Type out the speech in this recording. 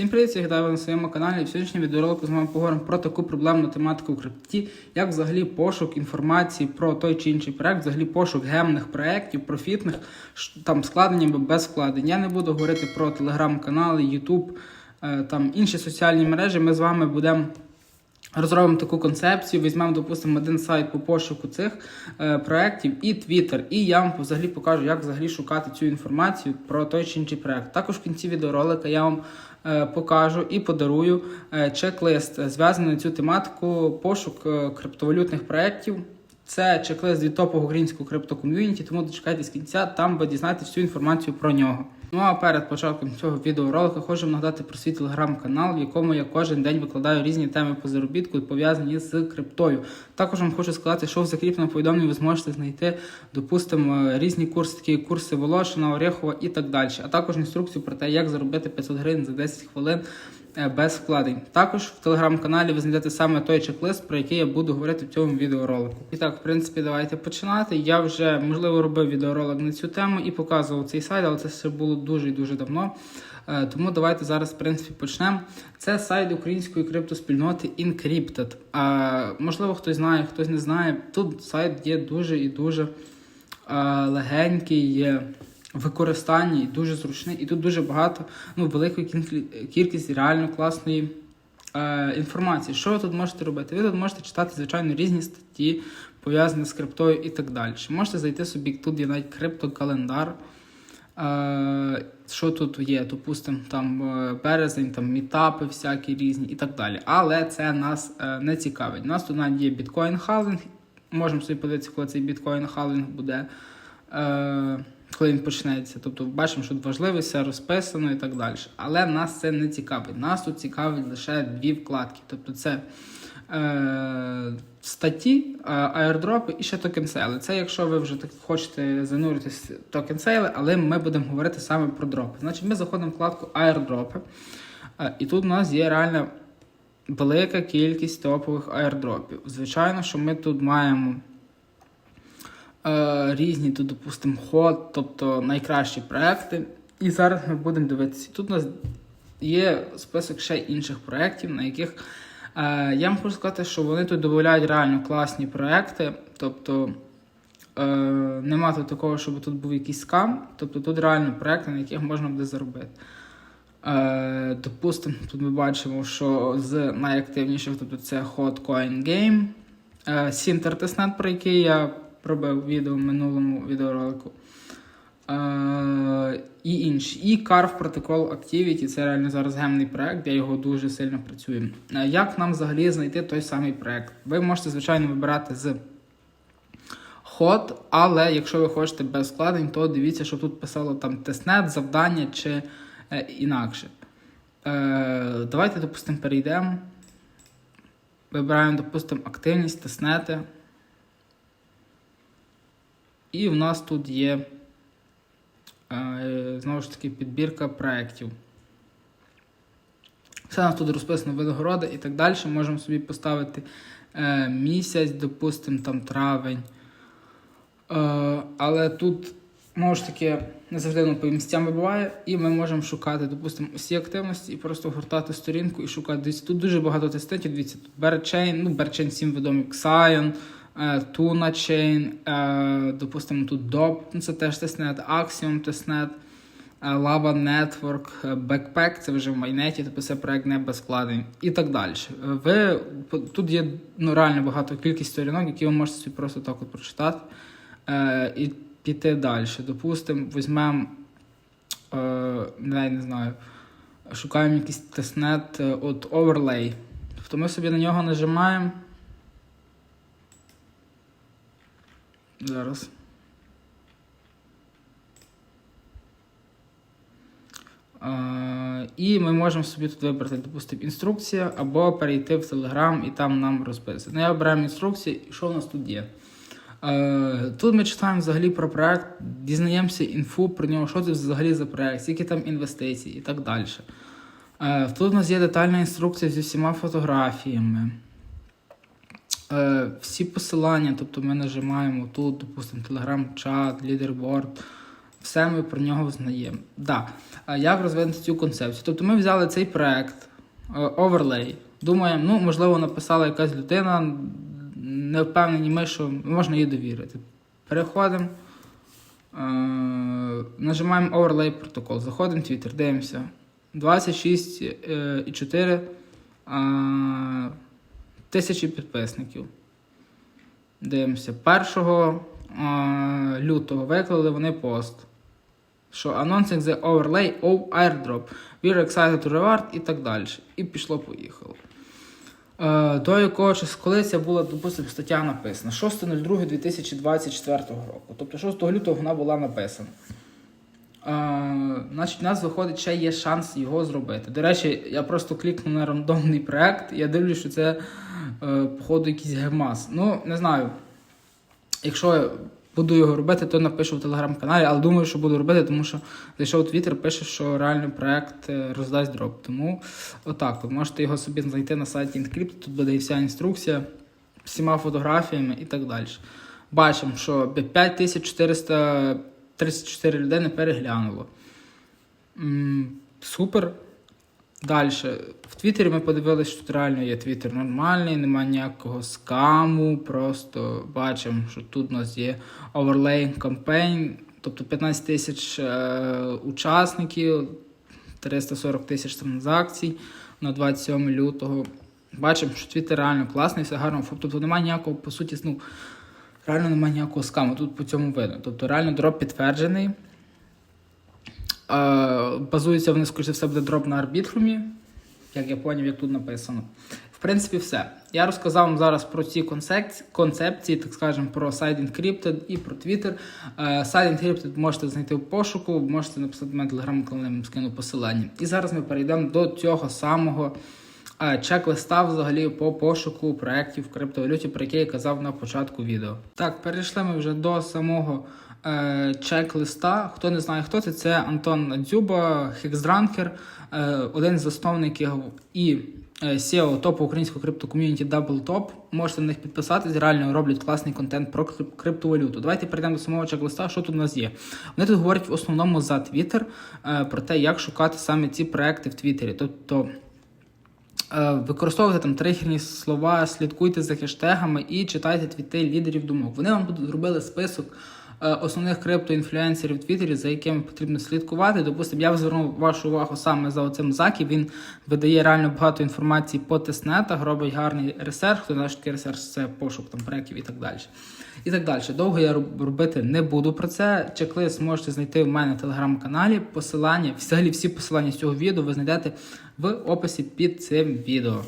Всім привіт, я вас на своєму каналі. В сьогоднішньому відеоролику з вами поговоримо про таку проблемну тематику в крипті, як взагалі пошук інформації про той чи інший проект, взагалі пошук гемних проєктів, профітних, там складення або без складень. Я не буду говорити про телеграм-канали, Ютуб, е, там інші соціальні мережі. Ми з вами будемо. Розробимо таку концепцію, візьмемо, допустимо, один сайт по пошуку цих е, проєктів і Twitter. І я вам взагалі покажу, як взагалі шукати цю інформацію про той чи інший проєкт. Також в кінці відеоролика я вам е, покажу і подарую е, чек-лист, е, зв'язаний на цю тематику пошук е, криптовалютних проєктів. Це чек-лист від топового українського криптоком'юніті, тому дочекайтесь кінця, там ви дізнаєтесь всю інформацію про нього. Ну а перед початком цього відеоролика хочу нагадати про свій телеграм-канал, в якому я кожен день викладаю різні теми по заробітку, пов'язані з криптою. Також вам хочу сказати, що в закріпленому повідомленні ви зможете знайти, допустимо, різні курси, такі курси Волошина, Орехова і так далі. А також інструкцію про те, як заробити 500 гривень за 10 хвилин без вкладень. Також в телеграм-каналі ви знайдете саме той чек-лист, про який я буду говорити в цьому відеоролику. І так, в принципі, давайте починати. Я вже можливо робив відеоролик на цю тему і показував цей сайт, але це все було дуже і дуже давно. Е, Тому давайте зараз, в принципі, почнемо. Це сайт української криптоспільноти Encrypted. Можливо, хтось знає, хтось не знає. Тут сайт є дуже і дуже е, легенький, використанні, дуже зручний, і тут дуже багато, ну, кількість- кількість реально класної е, інформації. Що ви тут можете робити? Ви тут можете читати, звичайно, різні статті, пов'язані з криптою і так далі. Можете зайти собі, тут є навіть криптокалендар. Е, що тут є? Допустимо, там е, березень, там мітапи всякі різні і так далі. Але це нас е, не цікавить. У нас тут навіть є біткоін халвінг. Можемо собі подивитися, коли цей біткоін халвінг буде, е, коли він почнеться. Тобто бачимо, що тут важливо, все розписано і так далі. Але нас це не цікавить. Нас тут цікавить лише дві вкладки. Тобто це е, статті, е, аірдропи і ще токенсейли. Це якщо ви вже так хочете зануритись в токенсейли, але ми будемо говорити саме про дропи. Значить, ми заходимо в вкладку аірдропи. Е, і тут у нас є реально велика кількість топових аірдропів. Звичайно, що ми тут маємо різні, тут, допустимо, ход, тобто найкращі проекти. І зараз ми будемо дивитися. Тут у нас є список ще інших проєктів, на яких е, я хочу сказати, що вони тут додають реально класні проекти. Тобто е, нема тут такого, щоб тут був якийсь скам. Тобто тут реально проекти, на яких можна буде заробити. Е, допустимо, тут ми бачимо, що з найактивніших тобто це Hot Coin Game, е, Sinter Testnet, про який я робив відео в минулому відеоролику. Е, і інші. І Carve Protocol Activity це реально зараз гемний проект, я його дуже сильно працюю. Е, Як нам взагалі знайти той самий проект? Ви можете, звичайно, вибирати з ход, але якщо ви хочете без складень, то дивіться, що тут писало там тестнет, завдання чи е, інакше. Е, давайте, допустимо, перейдемо. Вибираємо, допустимо, активність, тестнети. І в нас тут є е, знову ж таки підбірка проєктів. Все у нас тут розписано винагороди і так далі. Можемо собі поставити е, місяць, допустимо, там травень. Е, але тут, знову ж таки, не завжди по місцям вибиває, і ми можемо шукати, допустимо, усі активності і просто гортати сторінку і шукати. Дивіться, тут дуже багато тестетів. Дивіться, тут Bearchain, ну, Bearchain всім відомий, е, Tuna Chain, е, допустимо, тут DOP, ну, це теж тестнет, Axiom тестнет. е, Lava Network, е, Backpack, це вже в майнеті, тобто це проект не без вкладень і так далі. Е, Ви, тут є ну, реально багато кількість сторінок, які ви можете собі просто так от прочитати е, і піти далі. Допустимо, візьмемо, е, не, знаю, шукаємо якийсь тестнет е, от Overlay. Тобто ми собі на нього нажимаємо. Зараз. Е, І ми можемо собі тут вибрати, допустимо, інструкція або перейти в Telegram і там нам розписати. Ну, я обираємо інструкцію, і що у нас тут є? Е, Тут ми читаємо взагалі про проект, дізнаємося інфу про нього, що це взагалі за проект, які там інвестиції і так далі. Е, Тут у нас є детальна інструкція зі всіма фотографіями. Е, Всі посилання, тобто ми нажимаємо тут, допустимо, телеграм-чат, лідерборд, все ми про нього знаємо. Да. Як розвинути цю концепцію? Тобто ми взяли цей проект, е, оверлей. Думаємо, ну, можливо, написала якась людина, не впевнені ми, що можна їй довірити. Переходимо, е, нажимаємо Overlay протокол, заходимо в Twitter, дивимося. 26,4 е, тисячі підписників. Дивимося. 1 е, лютого виклали вони пост. Що announcing the overlay of airdrop. We're excited to reward і так далі. І пішло-поїхало. Е, до якого часу, коли це була, допустимо, стаття написана? 6.02.2024 року. Тобто 6 лютого вона була написана. Е, значить, у нас виходить, ще є шанс його зробити. До речі, я просто клікнув на рандомний проект, я дивлюсь, що це, походу, якийсь гемас. Ну, не знаю. Якщо я буду його робити, то напишу в телеграм-каналі, але думаю, що буду робити, тому що зайшов Твіттер, пише, що реальний проект е, роздасть дроп. Тому отак. Ви можете його собі знайти на сайті Encrypt, тут буде і вся інструкція, всіма фотографіями і так далі. Бачимо, що 5434 людини переглянуло. Супер. Далі. В Твіттері ми подивилися, що тут реально є Твіттер нормальний, немає ніякого скаму. Просто бачимо, що тут у нас є оверлей кампейн, тобто 15 тисяч е, учасників, 340 тисяч транзакцій на 27 лютого. Бачимо, що Твіттер реально класний, все гарно. Тобто немає ніякого, по суті, ну, реально немає ніякого скаму. Тут по цьому видно. Тобто реально дроп підтверджений. Базується вони, скоріше все, буде дроп на арбітрумі, як я поняв, як тут написано. В принципі, все. Я розказав вам зараз про ці концепції, так скажемо, про сайт Encrypted і про Twitter. Е, Сайт Encrypted можете знайти в пошуку, можете написати на телеграм-канал, я вам скину посилання. І зараз ми перейдемо до цього самого е, чек-листа взагалі по пошуку проєктів в криптовалюті, про який я казав на початку відео. Так, перейшли ми вже до самого чек-листа. Хто не знає, хто це, це Антон Дзюба, Хексдранкер, е, один з засновників і е, SEO топу українського криптоком'юніті DoubleTop. Можете на них підписатись, реально роблять класний контент про криптовалюту. Давайте перейдемо до самого чек-листа. Що тут у нас є? Вони тут говорять в основному за Twitter, е, про те, як шукати саме ці проекти в Твіттері. Тобто. Е, Використовуйте там тригерні слова, слідкуйте за хештегами і читайте твіти лідерів думок. Вони вам зробили список е, основних криптоінфлюенсерів в Твіттері, за якими потрібно слідкувати. Допустимо, я звернув вашу увагу саме за оцим Закі. Він видає реально багато інформації по тестнетах, робить гарний ресерч. Хто знає, що таке ресерч це пошук там проєктів і так далі. І так далі. Довго я робити не буду про це. Чек-лист можете знайти в мене в телеграм-каналі. Посилання, взагалі всі посилання з цього відео ви знайдете в описі під цим відео.